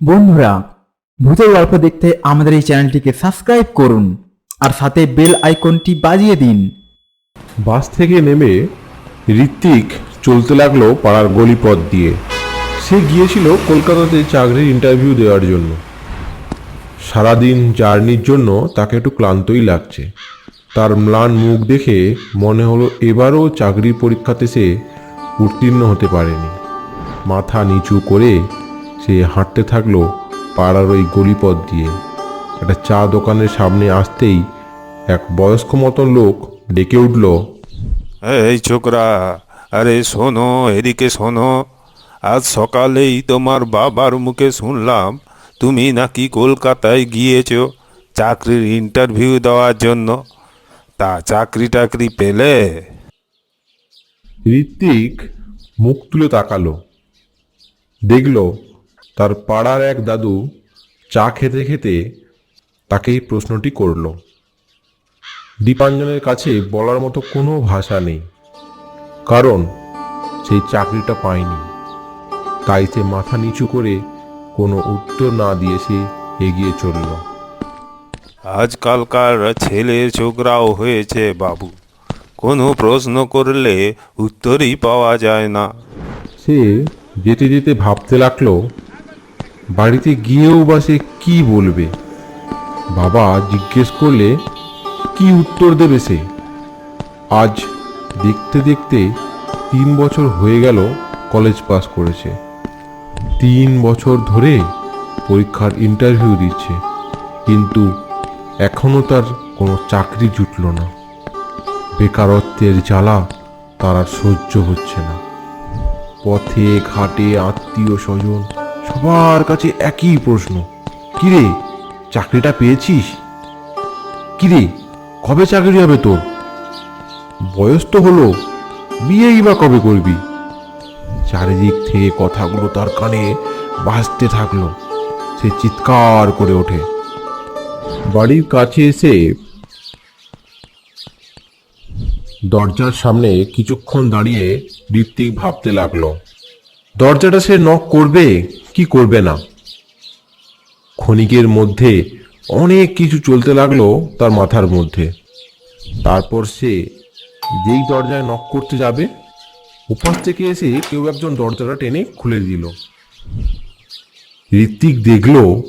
বন্ধুরা, ভূতের গল্প দেখতে আমাদের এই চ্যানেলটিকে সাবস্ক্রাইব করুন আর সাথে বেল আইকনটি বাজিয়ে দিন। বাস থেকে নেমে ঋত্বিক চলতে লাগল পাড়ার গলিপথ দিয়ে। সে গিয়েছিল কলকাতাতে চাকরির ইন্টারভিউ দেওয়ার জন্য। সারাদিন জার্নির জন্য তাকে একটু ক্লান্তই লাগছে। তার ম্লান মুখ দেখে মনে হলো এবারও চাকরির পরীক্ষাতে সে উত্তীর্ণ হতে পারেনি। মাথা নিচু করে সে হাঁটতে থাকল পাড়ার ওই গলিপথ দিয়ে। একটা চা দোকানের সামনে আসতেই এক বয়স্ক মতন লোক ডেকে উঠল এই ছোকরা আরে শোনো এদিকে শোনো। আজ সকালেই তোমার বাবার মুখে শুনলাম তুমি নাকি কলকাতায় গিয়েছ চাকরির ইন্টারভিউ দেওয়ার জন্য। তা চাকরি টাকরি পেলে? ঋত্বিক মুখ তুলে তাকালো দেখল তার পাড়ার এক দাদু চা খেতে খেতে তাকে এই প্রশ্নটি করল। দীপাঞ্জনের কাছে বলার মতো কোনো ভাষা নেই কারণ সেই চাকরিটা পায়নি। তাই সে মাথা নিচু করে কোনো উত্তর না দিয়ে সে এগিয়ে চলল। আজকালকার ছেলে ছোকরাও হয়েছে বাবু কোনো প্রশ্ন করলে উত্তরই পাওয়া যায় না। সে যেতে যেতে ভাবতে লাগল বাড়িতে গিয়েও বা সে কি বলবে? বাবা জিজ্ঞেস করলে, কি উত্তর দেবে সে? আজ দেখতে দেখতে তিন বছর হয়ে গেল কলেজ পাস করেছে। তিন বছর ধরে পরীক্ষার ইন্টারভিউ দিচ্ছে, কিন্তু এখনও তার কোনো চাকরি জুটল না। বেকারত্বের জ্বালা তার আর সহ্য হচ্ছে না। পথে, ঘাটে আত্মীয় স্বজন সবার কাছে একই প্রশ্ন। কিরে, চাকরিটা পেয়েছিস? কিরে, কবে চাকরি হবে তোর? বয়স তো হলো, বিয়েই বা কবে করবি? চারিদিক থেকে কথাগুলো তার কানে বাজতে থাকল। সে চিৎকার করে ওঠে। বাড়ির কাছে এসে দরজার সামনে কিছুক্ষণ দাঁড়িয়ে ঋত্বিক ভাবতে লাগল। দরজাটা সে নক করবে কি করবে না? ক্ষণিকের মধ্যে অনেক কিছু চলতে লাগল তার মাথার মধ্যে। তারপর সে যেই দরজায় নক করতে যাবে উপাস থেকে এসে কেউ একজন দরজাটা টেনে খুলে দিল। ঋত্বিক দেখল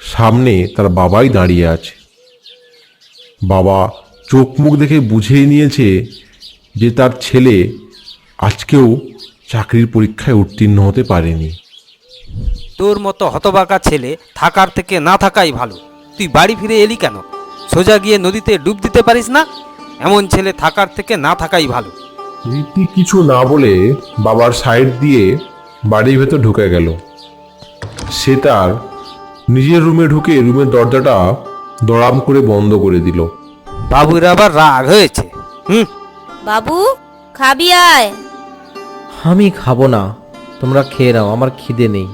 সামনে তার বাবাই দাঁড়িয়ে আছে। বাবা চোখ মুখ দেখে বুঝেই নিয়েছে যে তার ছেলে আজকেও চাকরির পরীক্ষায় উত্তীর্ণ হতে পারেনি। তোর মতো হতবাকা ছেলে থাকার থেকে না থাকাই ভালো। তুই বাড়ি ফিরে এলি কেন? সোজা গিয়ে নদীতে ডুব দিতে পারিস না? এমন ছেলে থাকার থেকে না থাকাই ভালো। রীতি কিছু না বলে বাবার সাইড দিয়ে বাড়ির ভেতর ঢুকে গেল। সে তার নিজের রুমে ঢুকে রুমের দরজাটা দড়াম করে বন্ধ করে দিল। বাবুর আবার রাগ হয়েছে। হুম? বাবু খাবি আয়। আমি খাব না। তোমরা খেয়ে নাও আমার খিদে নেই।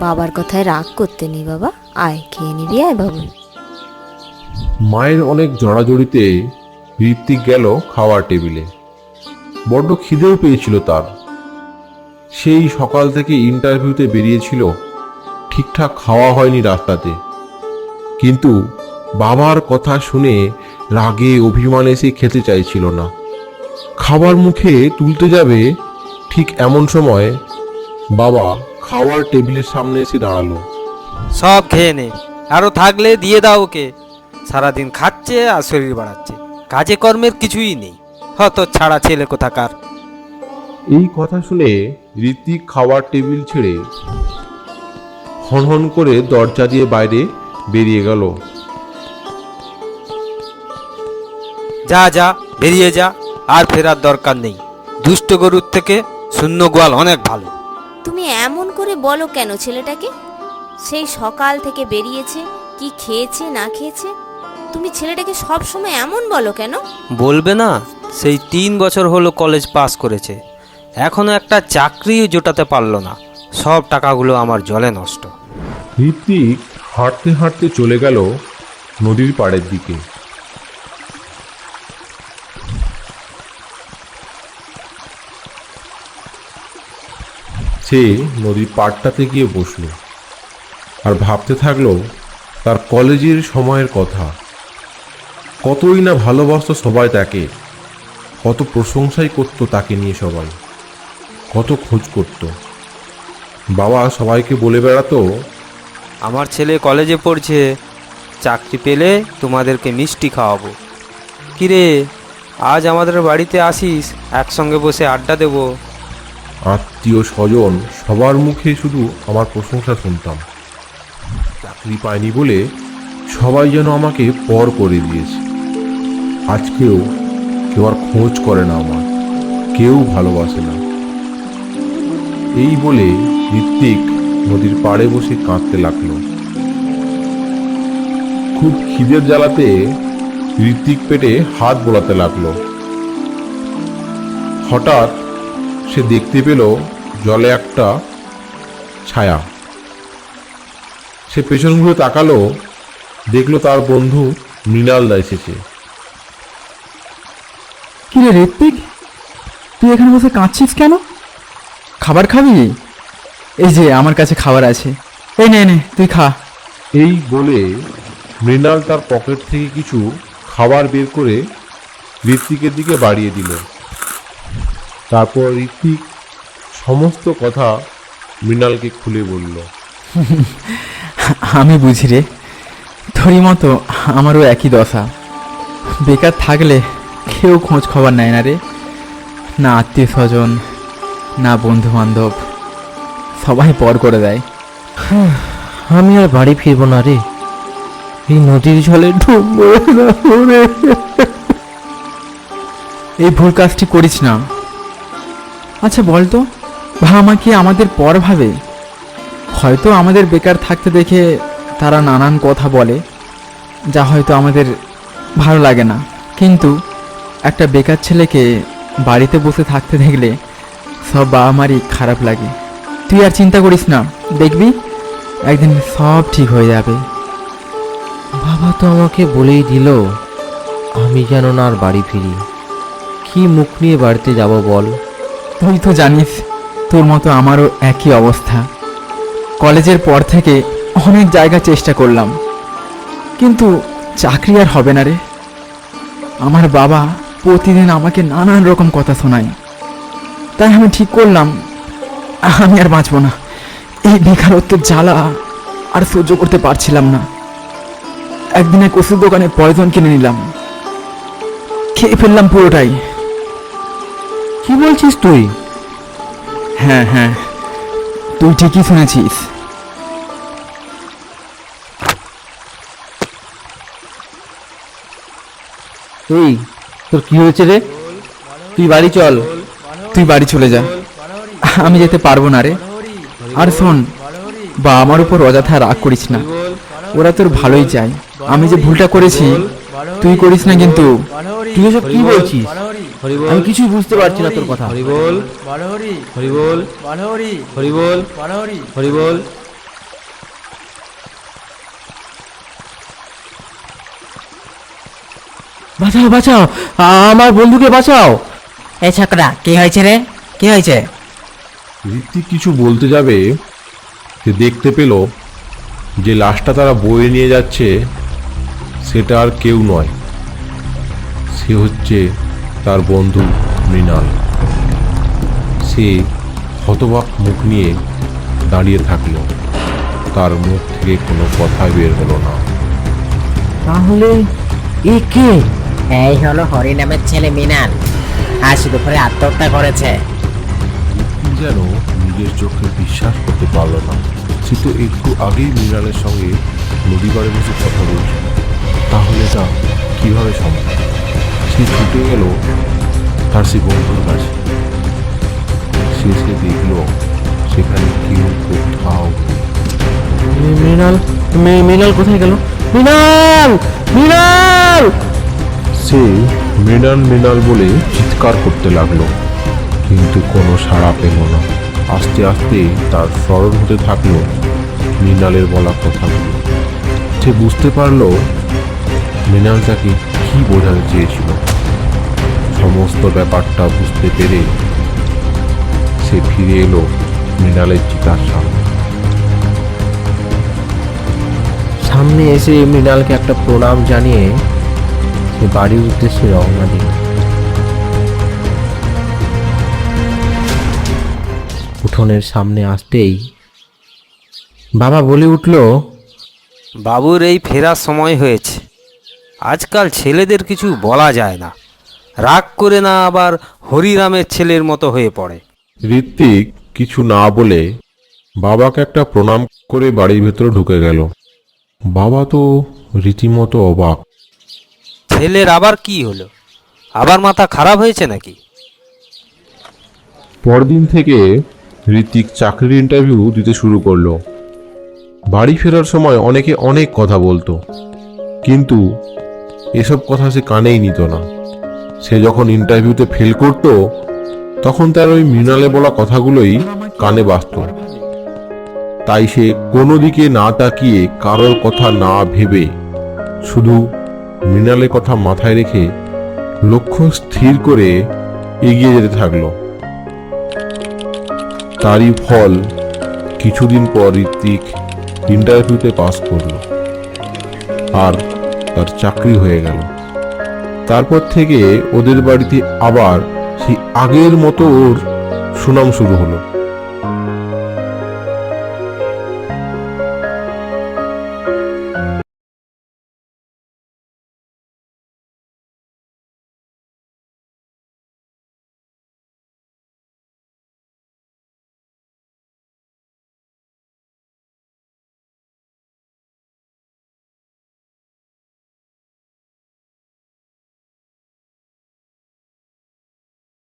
বাবার কথায় রাগ করতে নেই বাবা। আয়, খেয়ে নিবি, আয় বাবু। মায়ের অনেক জড়াজড়িতে ঋত্বিক গেল খাওয়ার টেবিলে। বড্ড খিদেও পেয়েছিল তার। সেই সকাল থেকে ইন্টারভিউতে বেরিয়েছিল, ঠিকঠাক খাওয়া হয়নি রাস্তাতে। কিন্তু বাবার কথা শুনে রাগে অভিমানে সে খেতে চাইছিল না। খাবার মুখে তুলতে যাবে ঠিক এমন সময় বাবা খাওয়ার টেবিলের সামনে এসে দাঁড়াল। সব খেয়ে নে আরও থাকলে দিয়ে দাও ওকে। সারাদিন খাচ্ছে আর শরীর বাড়াচ্ছে কাজে কর্মের কিছুই নেই। হত ছাড়া ছেলে কোথাকার। এই কথা শুনে ঋত্বিক খাওয়ার টেবিল ছেড়ে হনহন করে দরজা দিয়ে বাইরে বেরিয়ে গেল। যা যা বেরিয়ে যা আর ফেরার দরকার নেই। দুষ্ট গরুর থেকে শূন্য গোয়াল অনেক ভালো। তুমি এমন করে বলো কেন ছেলেটাকে? সেই সকাল থেকে বেরিয়েছে কি খেয়েছে না খেয়েছে? তুমি ছেলেটাকে সব সময় এমন বলো কেন? বলবে না সেই তিন বছর হলো কলেজ পাস করেছে। এখনও একটা চাকরিও জোটাতে পারল না। সব টাকাগুলো আমার জলে নষ্ট। ঋত্বিক হাঁটতে হাঁটতে চলে গেল নদীর পাড়ের দিকে। সে নদীর পাড়টাতে গিয়ে বসল আর ভাবতে থাকল তার কলেজের সময়ের কথা। কতই না ভালোবাসত সবাই তাকে, কত প্রশংসাই করতো তাকে নিয়ে সবাই, কত খোঁজ করত। বাবা সবাইকে বলে বেড়াতো, আমার ছেলে কলেজে পড়ছে, চাকরি পেলে তোমাদেরকে মিষ্টি খাওয়াবো। কিরে, আজ আমাদের বাড়িতে আসিস, একসঙ্গে বসে আড্ডা দেবো। আত্মীয় স্বজন সবার মুখে শুধু আমার প্রশংসা শুনতাম। চাকরি পাইনি বলে সবাই যেন আমাকে পর করে দিয়েছে। আজকেও কেউ আর খোঁজ করে না আমার, কেউ ভালোবাসে না। এই বলে ঋত্বিক নদীর পাড়ে বসে কাঁদতে লাগল। খুব খিদের জ্বালাতে ঋত্বিক পেটে হাত বোলাতে লাগল। হঠাৎ সে দেখতে পেল জলে একটা ছায়া। সে পেছন ঘুরে তাকালো দেখল তার বন্ধু মৃণালদা এসেছে। কি রে ঋত্বিক? তুই এখানে বসে কাঁদছিস কেন? খাবার খাবি? এই যে আমার কাছে খাবার আছে। এই নে নে তুই খা। এই বলে মৃণাল তার পকেট থেকে কিছু খাবার বের করে ঋত্বিকের দিকে বাড়িয়ে দিল। তারপর ঋত্বিক সমস্ত কথা মৃণালকে খুলে বলল। আমি বুঝি রে তোরই মতো আমারও একই দশা। বেকার থাকলে কেউ খোঁজ খবর নেয় না রে না আত্মীয় স্বজন না বন্ধু বান্ধব সবাই পর করে দেয়। আমি আর বাড়ি ফিরবো না রে এই নদীর জলে ডুববো রে এই ভুল কাজটি করিস না। আচ্ছা বলতো বাবা মা কি আমাদের পর ভাবে? হয়তো আমাদের বেকার থাকতে দেখে তারা নানান কথা বলে, যা হয়তো আমাদের ভালো লাগে না। কিন্তু একটা বেকার ছেলেকে বাড়িতে বসে থাকতে দেখলে সব বাবা মারই খারাপ লাগে। তুই আর চিন্তা করিস না, দেখবি? একদিন সব ঠিক হয়ে যাবে। বাবা তো আমাকে বলেই দিল, আমি যেন না আর বাড়ি ফিরি। কি মুখ নিয়ে বাড়িতে যাব বল? তুই তো জানিস, তোর মতো আমারও একই অবস্থা। কলেজের পর থেকে অনেক জায়গা চেষ্টা করলাম। কিন্তু চাকরি আর হবে না রে। আমার বাবা প্রতিদিন আমাকে নানান রকম কথা শোনায়। তাই আমি ঠিক করলাম, আমি আর বাঁচবো না। এই বেকারত্বের জ্বালা আর সহ্য করতে পারছিলাম না। একদিন এক ওষুধ দোকানে পয়জন কিনে নিলাম। খেয়ে ফেললাম পুরোটাই। কি বলছিস তুই? হ্যাঁ হ্যাঁ। তুই ঠিকই শুনেছিস। এই তোর কি হয়েছে রে? তুই বাড়ি চল। তুই বাড়ি চলে যা। আমি যেতে পারব না রে। আর শোন বা আমার উপর অযথা রাগ করিস না। ওরা তোর ভালোই চায়। আমি যে ভুলটা করেছি তুই করিস না কিন্তু। তুই এসব কি বলছিস? আমি কিছুই বুঝতে পারছি না তোর কথা। হরিবল হরিবল হরিবল হরিবল বাঁচাও বাঁচাও। আমার বন্ধুকে বাঁচাও। এই ছোকরা কি হয়েছে রে? কি হয়েছে? ঋত্বিক কিছু বলতে যাবে সে দেখতে পেল যে লাশটা তারা বয়ে নিয়ে যাচ্ছে সেটা আর কেউ নয়। সে হচ্ছে তার বন্ধু মৃণাল। সে হতবাক মুখ নিয়ে দাঁড়িয়ে থাকল। তার মুখ থেকে কোনো কথা বের হলো না। তাহলে এ কে? এই হলো হরি নামের ছেলে মিনাল আজ দুপুরে আত্মহত্যা করেছে। যেন নিজের চোখে বিশ্বাস করতে পারল না। সে তো একটু আগেই মৃণালের সঙ্গে নদী পাড়ে বসে কথা বলছিল। তাহলে তা কীভাবে সম্ভব? সে ছুটে গেল তার সে বন্ধুর কাছে। সে সে দেখল সেখানে কেউ কোথাও মৃণাল মৃণাল কোথায় গেল? মৃণাল! মৃণাল! সে মৃণাল মৃণাল বলে চিৎকার করতে লাগল কিন্তু কোনো সাড়া পেল না। আস্তে আস্তে তার স্মরণ হতে থাকল মৃণালের বলা কথাগুলো। সে বুঝতে পারল মৃণাল তাকে কি বোঝাতে চেয়েছিল? সমস্ত ব্যাপারটা বুঝতে পেরে সে ফিরে এলো মৃণালের চিতার সামনে। সামনে এসে মৃণালকে একটা প্রণাম জানিয়ে সে বাড়ির উদ্দেশ্যে রওনা দিল। উঠোনের সামনে আসতেই বাবা বলে উঠল, বাবুর এই ফেরার সময় হয়েছে। আজকাল ছেলেদের কিছু বলা যায় না। রাগ করে না আবার হরিরামের ছেলের মতো হয়ে পড়ে। ঋত্বিক কিছু না বলে বাবাকে একটা প্রণাম করে বাড়ির ভেতরে ঢুকে গেল। বাবা তো রীতিমতো অবাক। ছেলের আবার কি হলো? আবার মাথা খারাপ হয়েছে নাকি? পরদিন থেকে ঋত্বিক চাকরির ইন্টারভিউ দিতে শুরু করল। বাড়ি ফেরার সময় অনেকে অনেক কথা বলতো। কিন্তু এসব কথা সে কানেই নিত না। সে যখন ইন্টারভিউতে ফেল করত, তখন তার ওই মৃণালে বলা কথাগুলোই কানে বাজত। তাই সে কোনো দিকে না তাকিয়ে কারোর কথা না ভেবে শুধু মৃণালের কথা মাথায় রেখে লক্ষ্য স্থির করে এগিয়ে যেতে থাকল। তারই ফল কিছুদিন পর ঋত্বিক ইন্টারভিউতে পাস করল। আর তার চাকরি হয়ে গেল। তারপর থেকে ওদের বাড়িতে আবার সেই আগের মতো ওর সুনাম শুরু হলো।